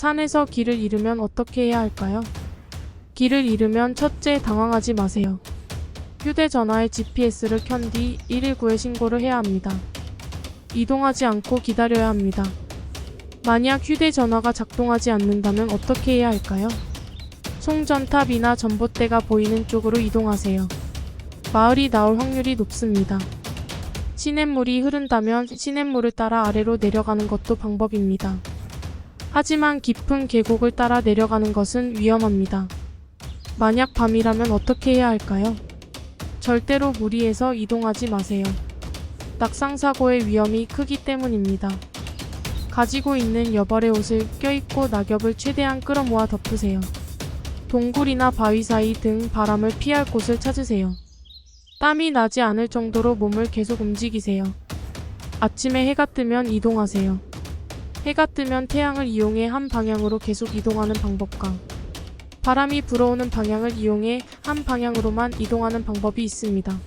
산에서 길을 잃으면 어떻게 해야 할까요? 길을 잃으면 첫째 당황하지 마세요. 휴대전화에 GPS를 켠 뒤 119에 신고를 해야 합니다. 이동하지 않고 기다려야 합니다. 만약 휴대전화가 작동하지 않는다면 어떻게 해야 할까요? 송전탑이나 전봇대가 보이는 쪽으로 이동하세요. 마을이 나올 확률이 높습니다. 시냇물이 흐른다면 시냇물을 따라 아래로 내려가는 것도 방법입니다. 하지만 깊은 계곡을 따라 내려가는 것은 위험합니다. 만약 밤이라면 어떻게 해야 할까요? 절대로 무리해서 이동하지 마세요. 낙상사고의 위험이 크기 때문입니다. 가지고 있는 여벌의 옷을 껴입고 낙엽을 최대한 끌어모아 덮으세요. 동굴이나 바위 사이 등 바람을 피할 곳을 찾으세요. 땀이 나지 않을 정도로 몸을 계속 움직이세요. 아침에 해가 뜨면 이동하세요. 해가 뜨면 태양을 이용해 한 방향으로 계속 이동하는 방법과 바람이 불어오는 방향을 이용해 한 방향으로만 이동하는 방법이 있습니다.